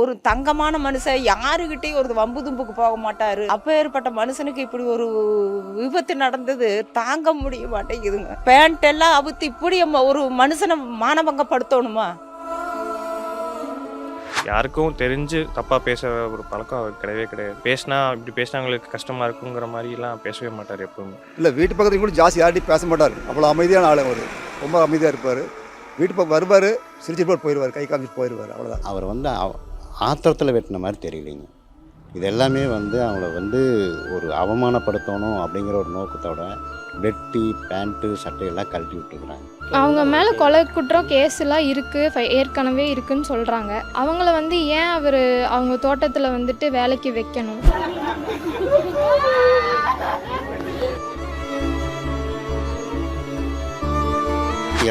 ஒரு தங்கமான மனுஷன் யாருகிட்டயும் ஒரு வம்பு தும்புக்கு போக மாட்டாரு. அப்பேற்பட்ட மனுஷனுக்கு இப்படி ஒரு விபத்து நடந்தது தாங்க முடிய மாட்டேங்குதுங்க. பேண்ட் எல்லாம் அவுத்து இப்படி நம்ம ஒரு மனுஷனை மானபங்கப்படுத்தணுமா? யாருக்கும் தெரிஞ்சு தப்பாக பேச ஒரு பழக்கம் கிடையவே கிடையாது. பேசினா இப்படி பேசினா அவங்களுக்கு கஷ்டமாக இருக்குங்கிற மாதிரிலாம் பேசவே மாட்டார் எப்பவுமே. இல்லை வீட்டு பக்கத்துலையும் கூட ஜாஸ்தி யார்ட்டையும் பேச மாட்டார். அவ்வளோ அமைதியான ஆள் அவர். ரொம்ப அமைதியாக இருப்பார். வீட்டு பக்கம் வருவார் சிரிச்சிட்டு போயிடுவார் கை காமிச்சிட்டு போயிடுவார் அவ்வளோதான் அவர் வந்து ஆத்திரத்தில் வெட்டின மாதிரி தெரியலைங்க. இது எல்லாமே வந்து அவங்கள வந்து ஒரு அவமானப்படுத்தணும் அப்படிங்கிற ஒரு நோக்கத்தோட வெட்டி பேண்ட்டு சட்டையெல்லாம் கழட்டி விட்டுருக்குறாங்க. அவங்க மேலே கொலை குற்றம் கேஸ்லாம் இருக்குது ஏற்கனவே இருக்குன்னு சொல்கிறாங்க அவங்கள வந்து ஏன் அவர் அவங்க தோட்டத்தில் வந்துட்டு வேலைக்கு வைக்கணும்?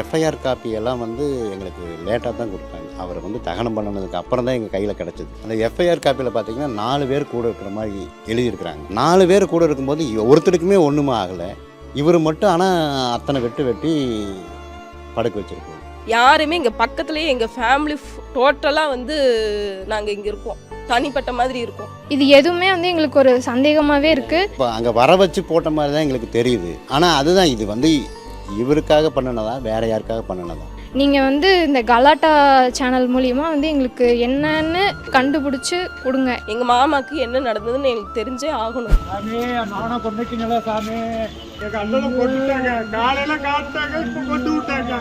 எஃப்ஐஆர் காப்பி எல்லாம் வந்து எங்களுக்கு லேட்டாக தான் கொடுத்தாங்க. அவரை வந்து தகனம் பண்ணதுக்கு அப்புறம் தான் எங்கள் கையில் கிடச்சிது. அந்த எஃப்ஐஆர் காப்பியில் பார்த்தீங்கன்னா நாலு பேர் கூட இருக்கிற மாதிரி எழுதியிருக்கிறாங்க. நாலு பேர் கூட இருக்கும்போது ஒருத்தருக்குமே ஒன்றுமே ஆகலை. இவர் மட்டும் ஆனால் அத்தனை வெட்டு வெட்டி படுக்க வச்சிருக்கோம் யாருமே இங்கே பக்கத்துலேயே எங்கள் ஃபேமிலி டோட்டலாக வந்து நாங்கள் இங்கே இருக்கோம். தனிப்பட்ட மாதிரி இருக்கோம். இது எதுவுமே வந்து எங்களுக்கு ஒரு சந்தேகமாகவே இருக்குது இப்போ அங்கே வர வச்சு போட்ட மாதிரி தான் எங்களுக்கு தெரியுது. ஆனால் அதுதான் இது வந்து இவருக்காக பண்ணினதா வேற யாருக்காக பண்ணினதா? நீங்கள் வந்து இந்த கலாட்டா சேனல் மூலியமா வந்து எங்களுக்கு என்னன்னு கண்டுபிடிச்சி கொடுங்க. எங்கள் மாமாக்கு என்ன நடந்ததுன்னு எனக்கு தெரிஞ்சே ஆகணும். சாமி நானா கொண்டுட்டீங்களா சாமி? எங்க அண்ணனும் கொண்டுட்டாங்க. காலையில காட்டாங்க இப்ப கொண்டு விட்டாங்க.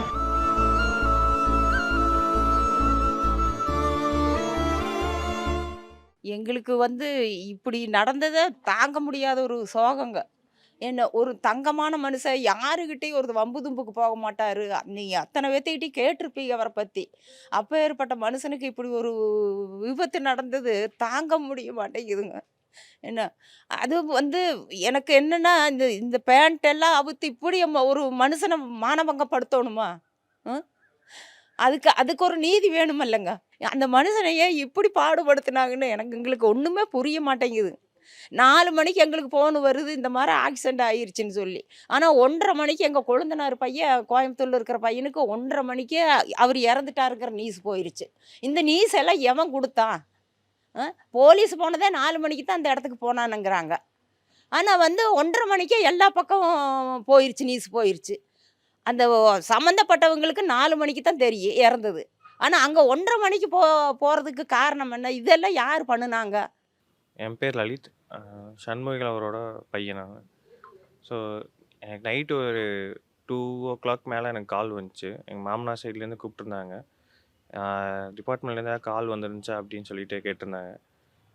எங்களுக்கு வந்து இப்படி நடந்ததை தாங்க முடியாத ஒரு சோகங்க. என்ன ஒரு தங்கமான மனுஷன் யாருக்கிட்டையும் ஒரு வம்பு தும்புக்கு போக மாட்டார். நீ அத்தனை பேர்த்துக்கிட்டையும் கேட்டிருப்பீங்க அவரை பற்றி அப்போ ஏற்பட்ட மனுஷனுக்கு இப்படி ஒரு விபத்து நடந்தது தாங்க முடிய மாட்டேங்குதுங்க. என்ன அது வந்து எனக்கு என்னென்னா இந்த இந்த பேண்ட் எல்லாம் அவுத்து இப்படி ஒரு மனுஷனை மானபங்கப்படுத்தணுமா? ம்? அதுக்கு அதுக்கு ஒரு நீதி வேணுமல்லங்க. அந்த மனுஷனை ஏன் இப்படி பாடுபடுத்தினாங்கன்னு எனக்கு எங்களுக்கு ஒன்றுமே புரிய மாட்டேங்குது. நாலு மணிக்கு எங்களுக்கு ஃபோன் வருது இந்த மாதிரி ஆக்சிடென்ட் ஆகிருச்சின்னு சொல்லி. ஆனால் ஒன்றரை மணிக்கு எங்கள் கொழுந்தனார் பையன் கோயம்புத்தூரில் இருக்கிற பையனுக்கு ஒன்றரை மணிக்கு அவர் இறந்துட்டாருக்கிற நியூஸ் போயிருச்சு. இந்த நியூஸ் எல்லாம் எவன் கொடுத்தான்? போலீஸ் போனதே நாலு மணிக்கு தான் அந்த இடத்துக்கு போனானுங்கிறாங்க. ஆனால் வந்து ஒன்றரை மணிக்கே எல்லா பக்கம் போயிருச்சு நியூஸ் போயிருச்சு. அந்த சம்மந்தப்பட்டவங்களுக்கு நாலு மணிக்கு தான் தெரியும் இறந்தது. ஆனால் அங்கே ஒன்றரை மணிக்கு போ போகிறதுக்கு காரணம் என்ன? இதெல்லாம் யார் பண்ணுனாங்க? என் பேர் லலித். அஹ் சண்முகில் அவரோட பையன் நான். ஸோ எனக்கு நைட்டு ஒரு டூ ஓ கிளாக் மேலே எனக்கு கால் வந்துச்சு. எங்கள் மாமனார் சைட்லேருந்து கூப்பிட்டுருந்தாங்க. டிபார்ட்மெண்ட்லேருந்து கால் வந்துருந்துச்சா அப்படின்னு சொல்லிட்டு கேட்டிருந்தாங்க.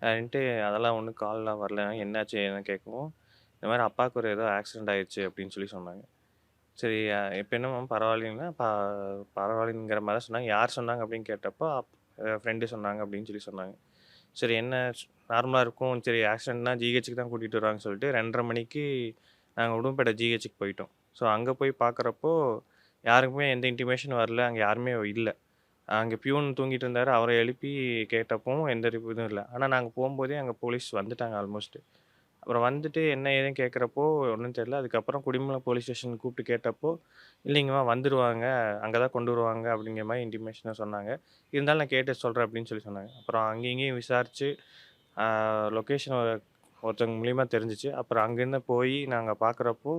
அப்படின்ட்டு அதெல்லாம் ஒன்றும் கால்லாம் வரல. என்னாச்சு என்ன கேட்கவும் இந்த மாதிரி அப்பாவுக்கு ஒரு ஏதோ ஆக்சிடென்ட் ஆயிடுச்சு அப்படின்னு சொல்லி சொன்னாங்க. சரி இப்போ என்ன மேம் பரவாயில்லைங்களா? ப பரவாயில்லைங்கிற மாதிரி தான் சொன்னாங்க. யார் சொன்னாங்க அப்படின்னு கேட்டப்போ ஃப்ரெண்டு சொன்னாங்க அப்படின்னு சொல்லி சொன்னாங்க. சரி என்ன நார்மலாக இருக்கும்? சரி ஆக்சிடென்ட்னா ஜிஹெச்சுக்கு தான் கூட்டிகிட்டு வராங்கன்னு சொல்லிட்டு ரெண்டரை மணிக்கு நாங்கள் உடும்பேட்டை ஜிஹெச்சுக்கு போயிட்டோம். ஸோ அங்கே போய் பார்க்குறப்போ யாருக்குமே எந்த இன்டிமேஷன் வரல. அங்கே யாருமே இல்லை. அங்கே பியூன் தூங்கிட்டு இருந்தார். அவரை எழுப்பி கேட்டப்பவும் எந்த இதுவும் இல்லை. ஆனால் நாங்கள் போகும்போதே அங்கே போலீஸ் வந்துட்டாங்க ஆல்மோஸ்ட்டு அப்புறம் வந்துட்டு என்ன ஏதுன்னு கேட்குறப்போ ஒன்றும் தெரியல. அதுக்கப்புறம் குடிமலை போலீஸ் ஸ்டேஷன் கூப்பிட்டு கேட்டப்போ இல்லைங்கம்மா வந்துடுவாங்க அங்கே தான் கொண்டு வருவாங்க. அப்படிங்கிற மாதிரி இன்டிமேஷனை சொன்னாங்க. இருந்தாலும் நான் கேட்டு சொல்கிறேன் அப்படின்னு சொல்லி சொன்னாங்க. அப்புறம் அங்கேயும் இங்கேயும் விசாரித்து லொக்கேஷன் ஒருத்தவங்க மூலிமா தெரிஞ்சிச்சு. அப்புறம் அங்கேருந்து போய் நாங்கள் பார்க்குறப்போ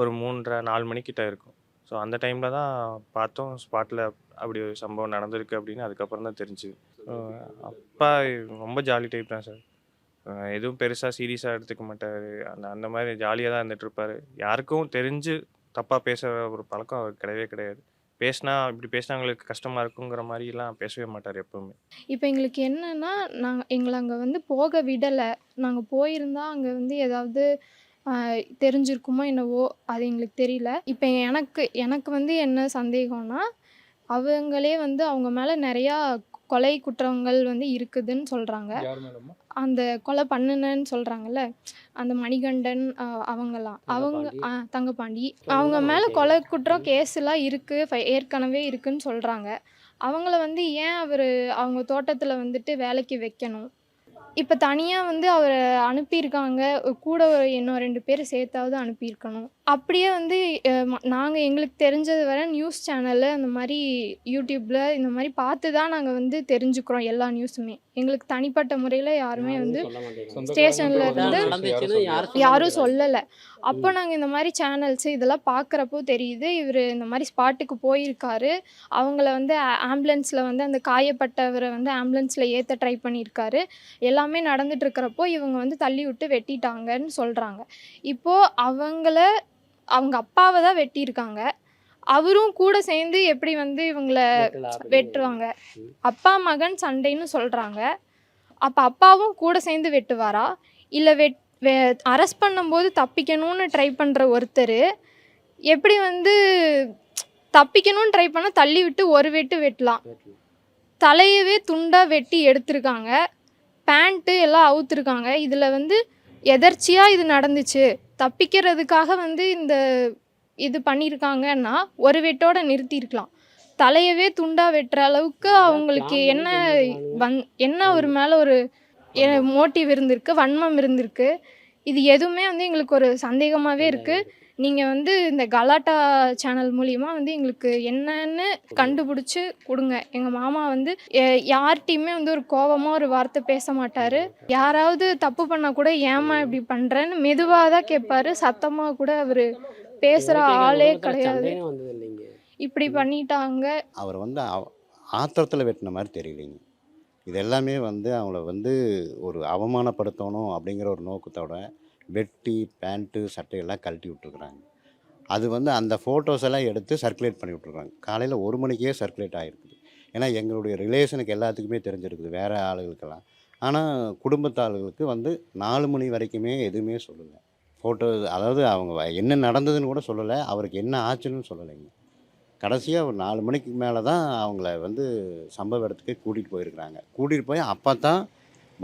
ஒரு மூன்றரை நாலு மணிக்கிட்ட இருக்கும். ஸோ அந்த டைமில் தான் பார்த்தோம் ஸ்பாட்டில் அப்படி ஒரு சம்பவம் நடந்திருக்கு அப்படின்னு அதுக்கப்புறம் தான் தெரிஞ்சுது. அப்பா ரொம்ப ஜாலி டைப் தான் சார். எதுவும் பெருசாக சீரியஸாக எடுத்துக்க மாட்டார். அந்த அந்த மாதிரி ஜாலியாக தான் இருந்துட்டு இருப்பாரு. யாருக்கும் தெரிஞ்சு தப்பாக பேசுகிற ஒரு பழக்கம் அவருக்கு கிடையவே கிடையாது. பேசினா இப்படி பேசினா அவங்களுக்கு கஷ்டமாக இருக்குங்கிற மாதிரிலாம் பேசவே மாட்டார் எப்பவுமே. இப்போ எங்களுக்கு என்னன்னா நாங்கள் எங்களை அங்கே வந்து போக விடலை. நாங்கள் போயிருந்தா அங்கே வந்து ஏதாவது தெரிஞ்சிருக்குமோ என்னவோ அது எங்களுக்கு தெரியல. இப்போ எனக்கு எனக்கு வந்து என்ன சந்தேகம்னா அவங்களே வந்து அவங்க மேலே நிறையா கொலை குற்றங்கள் வந்து இருக்குதுன்னு சொல்கிறாங்க அந்த கொலை பண்ணுனேன்னு சொல்கிறாங்கல்ல அந்த மணிகண்டன் அவங்கெல்லாம் அவங்க ஆ தங்கப்பாண்டி. அவங்க மேலே கொலை குற்றம் கேஸ்லாம் இருக்குது ஏற்கனவே இருக்குன்னு சொல்கிறாங்க அவங்கள வந்து ஏன் அவர் அவங்க தோட்டத்தில் வந்துட்டு வேலைக்கு வைக்கணும்? இப்போ தனியாக வந்து அவரை அனுப்பியிருக்காங்க கூட ஒரு இன்னும் ரெண்டு பேர் சேர்த்தாவது அனுப்பியிருக்கணும். அப்படியே வந்து நாங்கள் எங்களுக்கு தெரிஞ்சது வரை நியூஸ் சேனலில் அந்த மாதிரி யூடியூப்பில் இந்த மாதிரி பார்த்து தான் நாங்கள் வந்து தெரிஞ்சுக்கிறோம் எல்லா நியூஸுமே. எங்களுக்கு தனிப்பட்ட முறையில் யாருமே வந்து ஸ்டேஷன்ல இருந்து யாரும் சொல்லலை. அப்போ நாங்கள் இந்த மாதிரி சேனல்ஸ் இதெல்லாம் பார்க்குறப்போ தெரியுது இவர் இந்த மாதிரி ஸ்பாட்டுக்கு போயிருக்காரு. அவங்கள வந்து ஆம்புலன்ஸில் வந்து அந்த காயப்பட்டவரை வந்து ஆம்புலன்ஸில் ஏற்ற ட்ரை பண்ணியிருக்காரு. எல்லாமே நடந்துட்டு இருக்கிறப்போ இவங்க வந்து தள்ளி விட்டு வெட்டிட்டாங்கன்னு சொல்கிறாங்க இப்போது அவங்கள அவங்க அப்பாவை தான் வெட்டியிருக்காங்க. அவரும் கூட சேர்ந்து எப்படி வந்து இவங்கள வெட்டுவாங்க. அப்பா மகன் சண்டைன்னு சொல்கிறாங்க அப்போ அப்பாவும் கூட சேர்ந்து வெட்டுவாரா? இல்லை வெட் வெ அரெஸ்ட் பண்ணும்போது தப்பிக்கணும்னு ட்ரை பண்ணுற ஒருத்தர் எப்படி வந்து தப்பிக்கணும்னு ட்ரை பண்ணால் தள்ளி விட்டு ஒரு வெட்டு வெட்டலாம். தலையவே துண்டாக வெட்டி எடுத்திருக்காங்க. பேண்ட்டு எல்லாம் அவுத்துருக்காங்க. இதில் வந்து எதர்ச்சியாக இது நடந்துச்சு. தப்பிக்கிறதுக்காக வந்து இந்த இது பண்ணியிருக்காங்கன்னா ஒரு வெட்டோட நிறுத்தியிருக்கலாம். தலையவே துண்டாக வெட்டுற அளவுக்கு அவங்களுக்கு என்ன வந் என்ன ஒரு மேலே ஒரு மோட்டிவ் இருந்திருக்கு வன்மம் இருந்திருக்கு. இது எதுவுமே வந்து எங்களுக்கு ஒரு சந்தேகமாகவே இருக்குது நீங்கள் வந்து இந்த கலாட்டா சேனல் மூலியமாக வந்து எங்களுக்கு என்னன்னு கண்டுபிடிச்சி கொடுங்க. எங்கள் மாமா வந்து யார்கிட்டயுமே வந்து ஒரு கோவமாக ஒரு வார்த்தை பேச மாட்டார். யாராவது தப்பு பண்ணால் கூட ஏமா இப்படி பண்ணுறேன்னு மெதுவாக தான் கேட்பாரு சத்தமாக கூட அவர் பேசுகிற ஆளே கிடையாது. இப்படி பண்ணிட்டாங்க. அவர் வந்து ஆத்திரத்தில் வெட்டின மாதிரி தெரியலைங்க இது எல்லாமே வந்து அவங்கள வந்து ஒரு அவமானப்படுத்தணும் அப்படிங்கிற ஒரு நோக்கத்தோட வெட்டி பேண்ட்டு சட்டையெல்லாம் கழட்டி விட்டுருக்குறாங்க. அது வந்து அந்த ஃபோட்டோஸ் எல்லாம் எடுத்து சர்க்குலேட் பண்ணி விட்டுருக்குறாங்க. காலையில் ஒரு மணிக்கே சர்க்குலேட் ஆகிருக்குது ஏன்னா எங்களுடைய ரிலேஷனுக்கு எல்லாத்துக்குமே தெரிஞ்சிருக்குது வேறு ஆளுகளுக்கெல்லாம். ஆனால் குடும்பத்து ஆளுகளுக்கு வந்து நாலு மணி வரைக்குமே எதுவுமே சொல்லலை. ஃபோட்டோ அதாவது அவங்க என்ன நடந்ததுன்னு கூட சொல்லலை அவருக்கு என்ன ஆச்சுன்னு சொல்லலைங்க. கடைசியாக ஒரு நாலு மணிக்கு மேலே தான் அவங்கள வந்து சம்பவ இடத்துக்கு கூட்டிகிட்டு போயிருக்கிறாங்க. கூட்டிகிட்டு போய் அப்போ தான்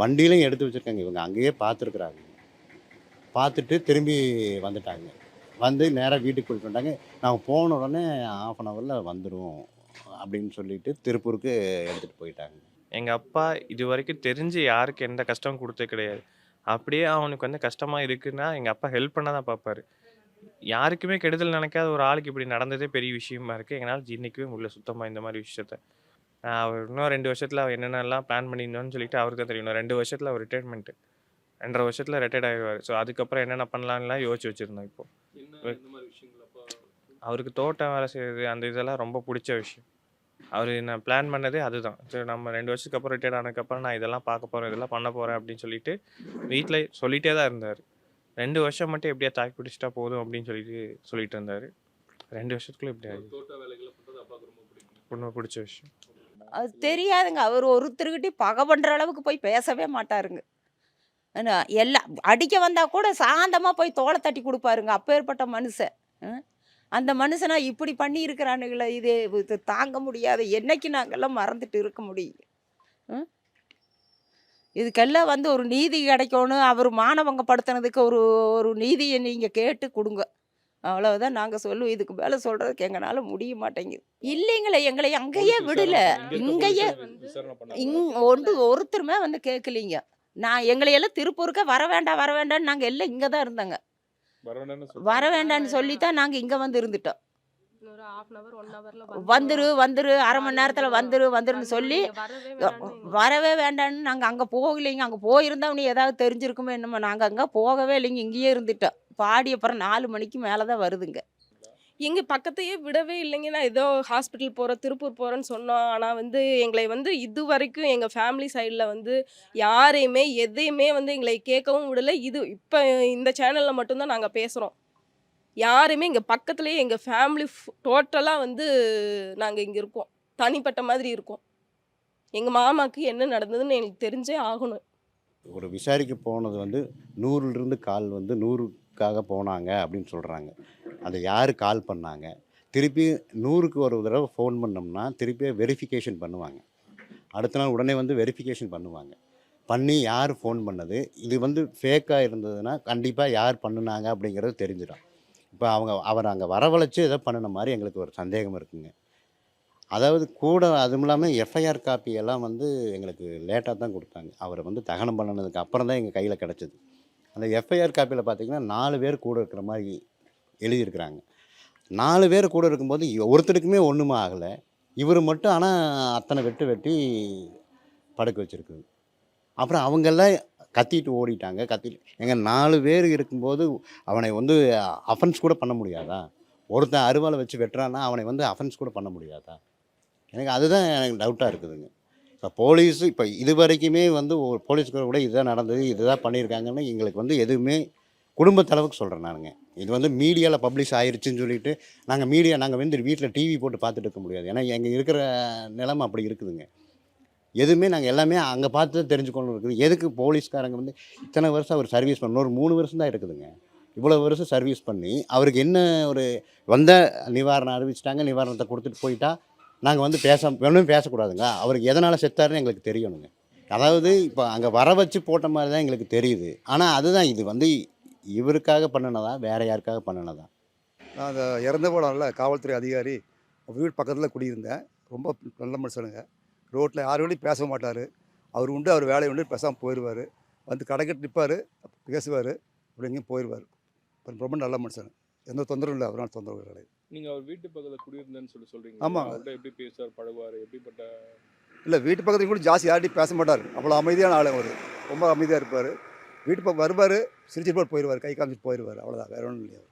வண்டியிலையும் எடுத்து வச்சுருக்காங்க. இவங்க அங்கேயே பார்த்துருக்குறாங்க பார்த்துட்டு திரும்பி வந்துட்டாங்க. வந்து நேராக வீட்டுக்கு கூட்டிட்டு வந்தாங்க நாங்கள் போன உடனே ஆஃப் அன் ஹவரில் வந்துடும் அப்படின்னு சொல்லிட்டு திருப்பூருக்கு எடுத்துகிட்டு போயிட்டாங்க. எங்கள் அப்பா இது வரைக்கும் தெரிஞ்சு யாருக்கு எந்த கஷ்டமும் கொடுத்தது கிடையாது. அப்படியே அவனுக்கு வந்து கஷ்டமாக இருக்குன்னா எங்கள் அப்பா ஹெல்ப் பண்ண தான் பார்ப்பாரு. யாருக்குமே கெடுதல் நினைக்காத ஒரு ஆளுக்கு இப்படி நடந்ததே பெரிய விஷயமா இருக்குது எங்களால் ஜீர்ணிக்கவே முடியல சுத்தமாக இந்த மாதிரி விஷயத்த. அவர் இன்னும் ரெண்டு வருஷத்தில் அவர் என்னென்னலாம் பிளான் பண்ணியிருந்தோன்னு சொல்லிட்டு அவருக்கு தான் தெரியும். இன்னும் ரெண்டு வருஷத்தில் அவர் ரிட்டைர்மெண்ட்டு ரெண்டரை வருஷத்தில் ரிட்டையர்ட் ஆகிடுவார் ஸோ அதுக்கப்புறம் என்னென்ன பண்ணலான்லாம் யோசிச்சு வச்சுருந்தோம் இப்போ. அவருக்கு தோட்டம் வேலை செய்கிறது அந்த இதெல்லாம் ரொம்ப பிடிச்ச விஷயம். அவர் நான் பிளான் பண்ணதே அதுதான். சரி நம்ம ரெண்டு வருஷத்துக்கு அப்புறம் ரிட்டையர்ட் ஆனதுக்கப்புறம் நான் இதெல்லாம் பார்க்க போகிறேன் இதெல்லாம் பண்ண போகிறேன் அப்படின்னு சொல்லிட்டு வீட்டில் சொல்லிட்டே தான் இருந்தார். ரெண்டு வருஷம் மட்டும் எப்படியா தாக்கி பிடிச்சிட்டா போதும் அப்படின்னு சொல்லிட்டு சொல்லிட்டு இருந்தார். ரெண்டு வருஷத்துக்குள்ள எப்படி ஆகுது ரொம்ப பிடிச்ச விஷயம். அது தெரியாதுங்க. அவர் ஒருத்தருக்கிட்டையும் பகை பண்ணுற அளவுக்கு போய் பேசவே மாட்டாருங்க. என்ன எல்லாம் அடிக்க வந்தால் கூட சாந்தமாக போய் தோலை தட்டி கொடுப்பாருங்க. அப்பேற்பட்ட மனுஷன். ம்? அந்த மனுஷனா இப்படி பண்ணி இருக்கிறானுங்களே இது இது தாங்க முடியாது என்னைக்கு நாங்கெல்லாம் மறந்துட்டு இருக்க முடியும். ம்? இதுக்கெல்லாம் வந்து ஒரு நீதி கிடைக்கணும் அவர் மானவங்கப்படுத்தினதுக்கு ஒரு ஒரு நீதியை நீங்கள் கேட்டு கொடுங்க. அவ்வளவுதான் நாங்கள் சொல்லுவோம். இதுக்கு மேலே சொல்கிறதுக்கு எங்களால் முடிய மாட்டேங்குது. இல்லைங்களே எங்களை அங்கேயே விடல. இங்கேயே இங் ஒன்று ஒருத்தருமே வந்து கேட்கலீங்க. நான் எங்களை எல்லாம் திருப்பூருக்கே வர வேண்டாம் வர வேண்டாம்னு நாங்கள் எல்லாம் இங்கே தான் இருந்தோங்க. வர வேண்டாம்னு சொல்லி தான் நாங்கள் இங்கே வந்து இருந்துட்டோம். வந்துரு வந்துரு அரை மணி நேரத்தில் வந்துரு வந்துருன்னு சொல்லி வரவே வேண்டாம்னு நாங்கள் அங்கே போகலைங்க. அங்கே போயிருந்தா நீ ஏதாவது தெரிஞ்சிருக்குமே என்னமோ. நாங்கள் அங்கே போகவே இல்லைங்க. இங்கேயே இருந்துட்டோம். பாடி அப்புறம் நாலு மணிக்கு மேலே தான் வருதுங்க. எங்க பக்கத்தையே விடவே இல்லைங்க. நான் ஏதோ ஹாஸ்பிட்டல் போகிறேன் திருப்பூர் போகிறேன்னு சொன்னோம். ஆனால் வந்து எங்களை வந்து இது வரைக்கும் எங்கள் ஃபேமிலி சைடில் வந்து யாரையுமே எதையுமே வந்து எங்களை கேட்கவும் விடலை. இது இப்போ இந்த சேனலில் மட்டும்தான் நாங்கள் பேசுகிறோம் யாருமே எங்கள் பக்கத்துலேயே எங்கள் ஃபேமிலி டோட்டலாக வந்து நாங்கள் இங்கே இருக்கோம். தனிப்பட்ட மாதிரி இருக்கோம். எங்கள் மாமாவுக்கு என்ன நடந்ததுன்னு எனக்கு தெரிஞ்சே ஆகணும். ஒரு விசாரிக்க போனது வந்து நூறுலேருந்து கால் வந்து நூறுக்காக போனாங்க அப்படின்னு சொல்கிறாங்க அதை யார் கால் பண்ணாங்க? திருப்பி நூறுக்கு ஒரு தடவை ஃபோன் பண்ணோம்னா திருப்பி வெரிஃபிகேஷன் பண்ணுவாங்க. அடுத்த நாள் உடனே வந்து வெரிஃபிகேஷன் பண்ணுவாங்க. பண்ணி யார் ஃபோன் பண்ணது? இது வந்து ஃபேக்காக இருந்ததுன்னா கண்டிப்பாக யார் பண்ணுனாங்க அப்படிங்கிறது தெரிஞ்சிடும். இப்போ அவங்க அவர் அங்கே வரவழைச்சு ஏதோ பண்ணின மாதிரி எங்களுக்கு ஒரு சந்தேகம் இருக்குங்க. அதாவது கூட அதுவும் இல்லாமல் எஃப்ஐஆர் காப்பி எல்லாம் வந்து எங்களுக்கு லேட்டாக தான் கொடுத்தாங்க. அவரை வந்து தகனம் பண்ணினதுக்கு அப்புறம் தான் எங்கள் கையில் கிடச்சிது. அந்த எஃப்ஐஆர் காப்பியில் பார்த்தீங்கன்னா நாலு பேர் கூட இருக்கிற மாதிரி எழுதியிருக்கிறாங்க. நாலு பேர் கூட இருக்கும்போது ஒருத்தருக்குமே ஒன்றுமே ஆகலை. இவர் மட்டும் ஆனால் அத்தனை வெட்டு வெட்டி படுக்க வச்சுருக்குது. அப்புறம் அவங்கெல்லாம் கத்திட்டு ஓடிட்டாங்க. கத்திட்டு எங்கள் நாலு பேர் இருக்கும்போது அவனை வந்து அஃபென்ஸ் கூட பண்ண முடியாதா? ஒருத்தன் அருவாளை வச்சு வெட்டுறான்னா அவனை வந்து அஃபென்ஸ் கூட பண்ண முடியாதா? எனக்கு அதுதான் எனக்கு டவுட்டாக இருக்குதுங்க. இப்போ போலீஸ் இப்போ இது வரைக்குமே வந்து ஒரு போலீஸ்கார கூட இதுதான் நடந்தது இதுதான் பண்ணியிருக்காங்கன்னு எங்களுக்கு வந்து எதுவுமே குடும்பத்தளவுக்கு சொல்கிறேன் நானுங்க. இது வந்து மீடியாவில் பப்ளிஷ் ஆயிடுச்சுன்னு சொல்லிட்டு நாங்கள் மீடியா நாங்கள் வந்து வீட்டில் டிவி போட்டு பார்த்துட்டு இருக்க முடியாது. ஏன்னா எங்கள் இருக்கிற நிலைமை அப்படி இருக்குதுங்க. எதுவுமே நாங்கள் எல்லாமே அங்கே பார்த்து தான் தெரிஞ்சுக்கொண்டு இருக்குது. எதுக்கு போலீஸ்காரங்க வந்து இத்தனை வருஷம் அவர் சர்வீஸ் பண்ண ஒரு மூணு வருஷம் தான் இருக்குதுங்க. இவ்வளோ வருஷம் சர்வீஸ் பண்ணி அவருக்கு என்ன ஒரு வந்த நிவாரணம் அறிவிச்சிட்டாங்க நிவாரணத்தை கொடுத்துட்டு போயிட்டா நாங்கள் வந்து பேச வேணும் பேசக்கூடாதுங்க. அவருக்கு எதனால் செத்தாருன்னு எங்களுக்கு தெரியணுங்க. அதாவது இப்போ அங்கே வர வச்சு போட்ட மாதிரி தான் எங்களுக்கு தெரியுது. ஆனால் அதுதான் இது வந்து இவருக்காக பண்ணினதா வேறு யாருக்காக பண்ணினதா? நான் அந்த இறந்த போடல காவல்துறை அதிகாரி வீடு பக்கத்தில் குடியிருந்தேன். ரொம்ப நல்ல மனுஷனுங்க. ரோட்டில் யாரோடையும் பேச மாட்டார். அவர் உண்டு அவர் வேலையை உண்டு பேசாமல் போயிடுவார். வந்து கடைக்கிட்டு நிற்பார் பேசுவார் அப்படி எங்கேயும் போயிடுவார். ரொம்ப நல்ல மனுஷன். எந்த தொந்தரவும் இல்லை அவரால் தொந்தரவு கிடையாது. நீங்க அவர் வீட்டு பக்கத்துல குடியிருந்தேன்னு சொல்லி சொல்றீங்க. ஆமா. அவர்கிட்ட எப்படி பேசுவார் பழகுவார் எப்படிப்பட்ட இல்லை வீட்டு பக்கத்துலையும் கூட ஜாஸ்தி யார்ட்டையும் பேச மாட்டார். அவ்வளோ அமைதியான ஆள் அவர். ரொம்ப அமைதியாக இருப்பார். வீட்டு பக்கம் வருவார் சிரிச்சிட்டு போட்டு போயிடுவார் கை காமிச்சிட்டு போயிடுவார். அவ்வளோதான் வேற ஒன்றும் இல்லையா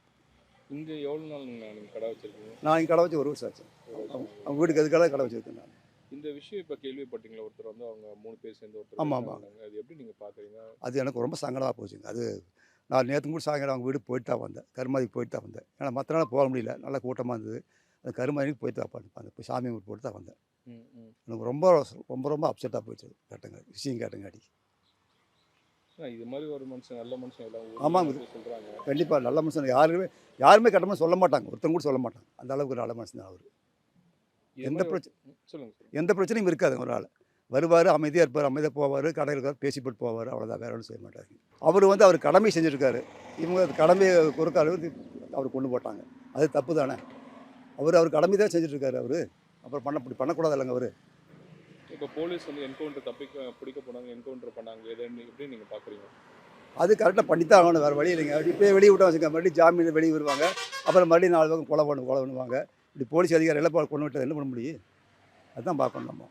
இங்க எவ்வளவு நாள் நீங்க நீங்க கடை வச்சிருக்கீங்க? நான் இங்கே கடை வச்சு ஒரு வருஷம் ஆச்சு. அவங்க வீட்டுக்கு எதுக்காக கடை வச்சுருக்கேன் நான்? இந்த விஷயம் இப்ப கேள்விப்பட்டீங்களா? ஒருத்தர் வந்து அவங்க மூணு பேர் சேர்ந்து ஒருத்தர் ஆமா, வெளில ஆமா. வந்தாங்க. அது எப்படி நீங்க பாக்குறீங்க? அது எனக்கு ரொம்ப சங்கடமாக போச்சுங்க. அது நான் நேற்று கூட சாயங்காலம் அவங்க வீடு போயிட்டு தான் வந்தேன். கருமாதிக்கு போயிட்டு தான் வந்தேன். ஏன்னா மற்ற நாள் போக முடியல. நல்லா கூட்டமாக இருந்தது. அந்த கருமாதிக்கு போயிட்டு தான் வந்தேன் போய் சாமி கும்பிட்டு போட்டு தான் வந்தேன். எனக்கு ரொம்ப ரொம்ப ரொம்ப அப்செட்டாக போயிடுச்சு கேட்டங்க. விஷயம் கேட்டங்காட்டி ஆனா, இது மாதிரி ஒரு மனுஷன் நல்ல மனுஷன். வந்து சொல்றாங்க. கண்டிப்பாக நல்ல மனுஷன் யாருமே யாருமே கட்டமாக சொல்ல மாட்டாங்க. ஒருத்தங்க கூட சொல்ல மாட்டாங்க. அந்த அளவுக்கு நல்ல மனுஷன் தான் அவர். எந்த பிரச்சனை ம், சொல்லுங்க சொல்லுங்க. எந்த பிரச்சனையும் இருக்காது ஒரு ஆள். வருவார் அமைதியாக இருப்பார் அமைதியாக போவார் கடையில் இருக்கார் பேசி போட்டு போவார் அவ்வளோதான் வேற ஒன்றும் செய்ய மாட்டார். அவர் வந்து அவர் கடமை செஞ்சுருக்காரு. இவங்க கடமையை குறுக்க அளவுக்கு அவர் கொண்டு போட்டாங்க. அது தப்பு தானே? அவர் அவர் கடமை தான் செஞ்சுட்ருக்காரு அவர். அப்புறம் பண்ண இப்படி பண்ணக்கூடாது இல்லைங்க அவர். இப்ப போலீஸ் வந்து என்கவுண்டர் தப்பிக்க பிடிக்க போனாங்க என்கவுண்டர் பண்ணாங்க எதை நீ- எப்படி நீங்க பாக்குறீங்க? அது கரெக்டாக பண்ணித்தான் ஆகணும் வேறு வழி இல்லைங்க. இப்போயே வெளியே விட்டா வச்சுக்க மறுபடியும் ஜாமீன் வெளியே வருவாங்க. அப்புறம் மறுபடியும் நாலு பக்கம் கொலை பண்ணு கொலை பண்ணுவாங்க. இப்படி போலீஸ் அதிகாரி எல்லாம் கொண்டு விட்டு என்ன பண்ண முடியும்? அதுதான் பார்க்கணும் நம்ம.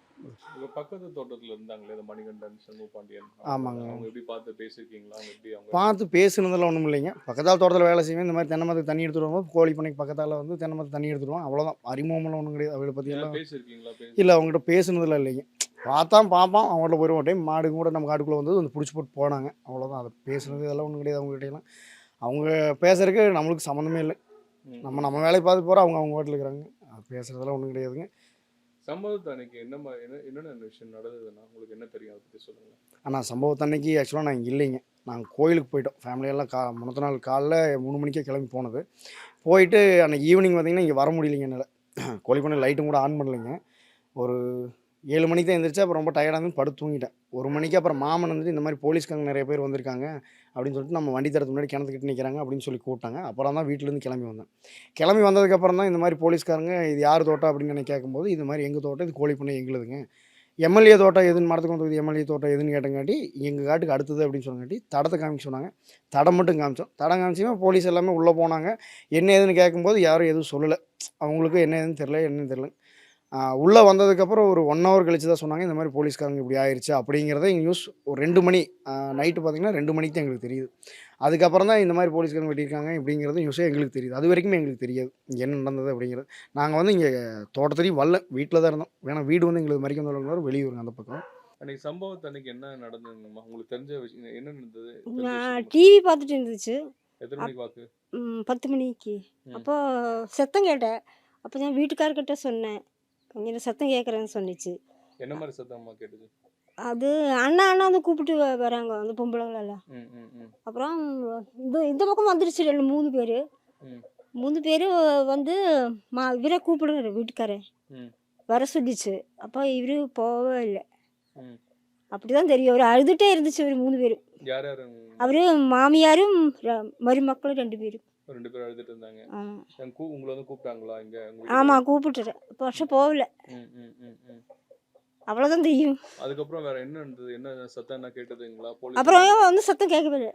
பக்கத்து தோட்டத்துல இருந்தாங்களே இந்த மணிகண்டன் சண்முக பாண்டியன். ஆமாங்க. அவங்க எப்படி பார்த்து பேசிருக்கீங்களா? அவங்க எப்படி அவங்க பார்த்து பேசுனதெல்லாம் ஒன்றும் இல்லைங்க. பக்கத்தால் தோட்டத்தில் வேலை செய்வேன் இந்த மாதிரி தென்னை மரத்துக்கு தண்ணி எடுத்துட்டு வரும்போது கோழி பண்ணைக்கு பக்கத்தால் வந்து தென்னை மரத்துக்கு தண்ணி எடுத்துட்டு வருவோம் அவ்வளோதான் அறிமுகமெல்லாம் ஒன்றும் கிடையாது. அவளை பற்றியெல்லாம் பேசிருக்கீங்களா? பேசி இல்லை அவங்ககிட்ட பேசுனதெல்லாம் இல்லைங்க. பார்த்தா பார்ப்பான். அவங்கள்ட்ட போயிடுவோம் டைம் மாடு கூட நம்ம காட்டுக்குள்ளே வந்து வந்து பிடிச்சி போட்டு போனாங்க. அவ்வளோதான் அதை பேசுனது இதெல்லாம் ஒன்றும் கிடையாது அவங்ககிட்டலாம் அவங்க பேசுறதுக்கு நம்மளுக்கு சம்மந்தமே இல்லை. நம்ம நம்ம வேலையை பார்த்து போகிறோம் அவங்க அவங்க வீட்டில் இருக்கிறாங்க. அது பேசுறதெல்லாம் ஒன்றும் கிடையாதுங்க. சம்பவத்து அன்னைக்கு என்ன மா- என்ன என்னென்ன விஷயம் நடந்ததுன்னா உங்களுக்கு என்ன தெரியும்? அதை பத்தி சொல்லுங்க ஆனால் சம்பவத்தன்னைக்கு ஆக்சுவலாக நான் இங்கே இல்லைங்க. நாங்கள் கோயிலுக்கு போயிட்டோம். ஃபேமிலியெல்லாம் கா முன்னத்த நாள் காலைல மூணு மணிக்கே கிளம்பி போனது. போயிட்டு அன்னைக்கு ஈவினிங் பார்த்தீங்கன்னா இங்கே வர முடியலைங்க என்னால். கோழி பண்ணி லைட்டும் கூட ஆன் பண்ணலைங்க. ஒரு ஏழு மணிக்கு தான் எழுந்திரிச்சு அப்புறம் ரொம்ப டயர்டாக இருந்து படுத்து தூங்கிட்டேன். ஒரு மணிக்கு அப்புறம் மாமன் வந்துட்டு இந்த மாதிரி போலீஸ்காரங்க நிறைய பேர் வந்திருக்காங்க அப்படின்னு சொல்லிட்டு நம்ம வண்டி தரத்து முன்னாடி கிணத்துக்கிட்டு நிற்கிறாங்க அப்படின்னு சொல்லி கூப்பிட்டாங்க. அப்புறம் தான் வீட்டிலேருந்து கிளம்பி வந்தேன். கிளம்பி வந்ததுக்கப்புறம் தான் இந்த மாதிரி போலீஸ்காரங்க இது யார் தோட்டம்? அப்படின்னு நான் கேட்கும்போது இது மாதிரி எங்கள் தோட்டம்? இது கோழி பண்ணை எங்களுதுங்க. எம்எல்ஏ தோட்டம் எதுன்னு மரத்துக்கு வந்து எம்எல்ஏ தோட்டம் எதுன்னு கேட்டங்காட்டி எங்கள் காட்டுக்கு அடுத்தது அப்படின்னு சொன்னங்காட்டி தடத்தை காமிக்க சொன்னாங்க. தடம் மட்டும் காமிச்சோம். தடம் காமிச்சுமே போலீஸ் எல்லாமே உள்ளே போனாங்க. என்ன ஏதுன்னு கேட்கும்போது யாரும் எதுவும் சொல்லலை. அவங்களுக்கு என்ன ஏதுன்னு தெரில என்னன்னு தெரில உள்ளே வந்ததுக்கப்புறம் ஒரு ஒன் ஹவர் கழிச்சு தான் சொன்னாங்க இந்த மாதிரி போலீஸ்காரங்க இப்படி ஆயிடுச்சு அப்படிங்கிறத எங்கள் நியூஸ் ஒரு ரெண்டு மணி நைட்டு பார்த்தீங்கன்னா ரெண்டு மணிக்கு தான் எங்களுக்கு தெரியுது. அதுக்கப்புறம் தான் இந்த மாதிரி போலீஸ்காரங்க வெட்டியிருக்காங்க இப்படிங்கிறது நியூஸே எங்களுக்கு தெரியுது. அது வரைக்குமே எங்களுக்கு தெரியாது. இங்கே என்ன நடந்தது அப்படிங்கிறது. நாங்கள் வந்து இங்கே தோட்டத்துலேயும் வரல வீட்டில் தான் இருந்தோம். ஏன்னா வீடு வந்து எங்களுக்கு மறிக்க வந்தவங்க வெளியூருங்க அந்த பக்கம். அன்னைக்கு சம்பவத்து அன்னைக்கு என்ன நடந்ததுங்கம்மா? உங்களுக்கு தெரிஞ்ச விஷயம் என்ன நடந்தது? நான் டிவி பார்த்துட்டு இருந்துச்சு. எத்தனை மணிக்கு வாக்கு? பத்து மணிக்கு. அப்போ சத்தம் கேட்டேன். அப்போ நான் வீட்டுக்காரர்கிட்ட சொன்னேன். கொஞ்சம் சத்தம் கேட்குறேன்னு சொன்னிச்சு. என்ன மாதிரி சத்தம்மா கேட்டுது? அது அண்ணா அண்ணா வந்து கூப்பிட்டு வராங்க அந்த பொம்பளைங்களெல்லாம் அப்புறம் இந்த இந்த பக்கம் வந்துருச்சு ரெண்டு மூணு பேர். மூணு பேர் வந்து மா இவரை கூப்பிடுறாரு வீட்டுக்காரன் ம். வர சொல்லிச்சு. அப்போ இவரு போகவே இல்லை. ம். அப்படி தான் தெரியும். அவர் அழுதுகிட்டே இருந்துச்சு ஒரு மூணு பேர். யார் யார்? அவர் மாமியாரும் மருமக்களும் ரெண்டு பேரும். ரெண்டு பேரும் அழுதுட்டு இருந்தாங்க. கூ உங்களை வந்து கூப்பிட்டாங்களா இங்க? ஆமாம் கூப்பிட்டுட்டேன். இப்போ வருஷம் போகல. அவ்வளோதான் தெரியும். அதுக்கப்புறம் வேற என்ன இருந்தது? என்ன சத்தம் என்ன கேட்டதுங்களா? போலீஸ் அப்புறம் வந்து சத்தம் கேட்கவே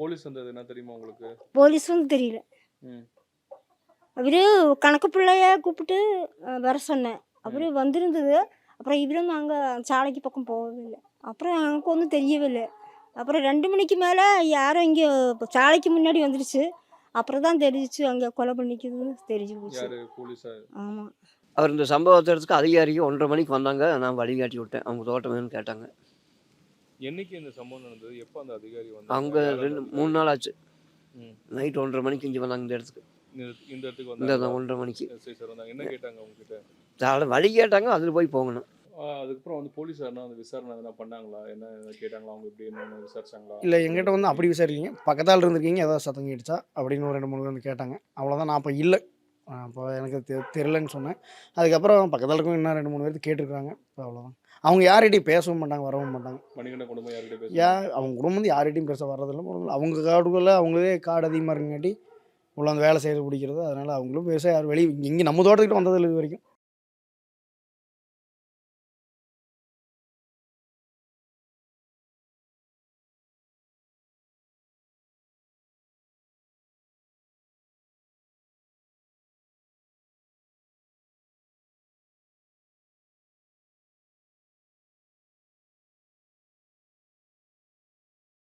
போலீஸ் வந்தது என்ன தெரியுமா உங்களுக்கு? போலீஸ் வந்து தெரியல. அவரு கணக்கு பிள்ளைய கூப்பிட்டு வர சொன்னேன். அவரு வந்திருந்தது. அப்புறம் இவரும் அங்கே சாலைக்கு பக்கம் போகவே இல்லை. அப்புறம் எனக்கு ஒன்றும் தெரியவே இல்லை. அப்புறம் ரெண்டு மணிக்கு மேலே யாரும் இங்கே சாலைக்கு முன்னாடி வந்துடுச்சு அப்புறம் தான் தெரிஞ்சிச்சு அங்கே கொலை பண்ணிக்குதுன்னு தெரிஞ்சு போச்சு. ஆமாம் அவர் இந்த சம்பவத்திற்கு அதிகாரிக்கு ஒன்றரை மணிக்கு வந்தாங்க. நான் வழிகாட்டி விட்டேன். அவங்க தோட்டம் வேணும்னு கேட்டாங்க. என்னைக்கு இந்த சம்பவம் நடந்தது? எப்போ அந்த அதிகாரி வந்து அவங்க ரெண்டு மூணு நாள் ஆச்சு. ம். நைட் ஒன்றரை மணிக்கு இங்கே வந்தாங்க இந்த இடத்துக்கு. இந்த இடத்துக்கு வந்தாங்க ஒன்றரை மணிக்கு. சரி சார் வந்தாங்க. என்ன கேட்டாங்க உங்ககிட்ட? சாலை வழி கேட்டாங்க அதில் போய் போகணும். அதுக்கப்புறம் வந்து போலீஸ் யாருன்னா அந்த விசாரணை எதனா பண்ணாங்களா? என்ன கேட்டாங்களா? அவங்க எப்படி என்னன்னு விசாரிச்சாங்களா? இல்லை எங்கிட்ட வந்து அப்படி விசாரிக்கீங்க பக்கத்தால் இருந்திருக்கீங்க ஏதாவது சத்தம் கேட்டுச்சா? அப்படின்னு ஒரு ரெண்டு மூணு பேர் வந்து கேட்டாங்க. அவ்வளோதான் நான் அப்போ இல்லை. அப்போ எனக்கு தெ தெரிலன்னு சொன்னேன். அதுக்கப்புறம் பக்கத்தில் இருக்கவங்க இன்னும் ரெண்டு மூணு பேர் கேட்டிருக்காங்க இப்போ அவ்வளோதான் அவங்க யார்கிட்டையும் பேசவும் மாட்டாங்க வரவும் மாட்டாங்க. மணிகண்ட குடும்பம் யார்கிட்ட பேச ஏன் அவங்க குடும்பம் வந்து யார்கிட்டையும் பெருசாக வர்றதில்ல. போகிறதில்ல அவங்க காடுகளில் அவங்களே காடு அதிகமாக இருக்குங்காட்டி உள்ள வந்து வேலை செய்கிறது பிடிக்கிறது. அதனால் அவங்களும் பெருசாக யார் வெளியே இங்கே நம்ம தோட்டத்துக்கிட்ட வந்ததில்லை இது வரைக்கும்.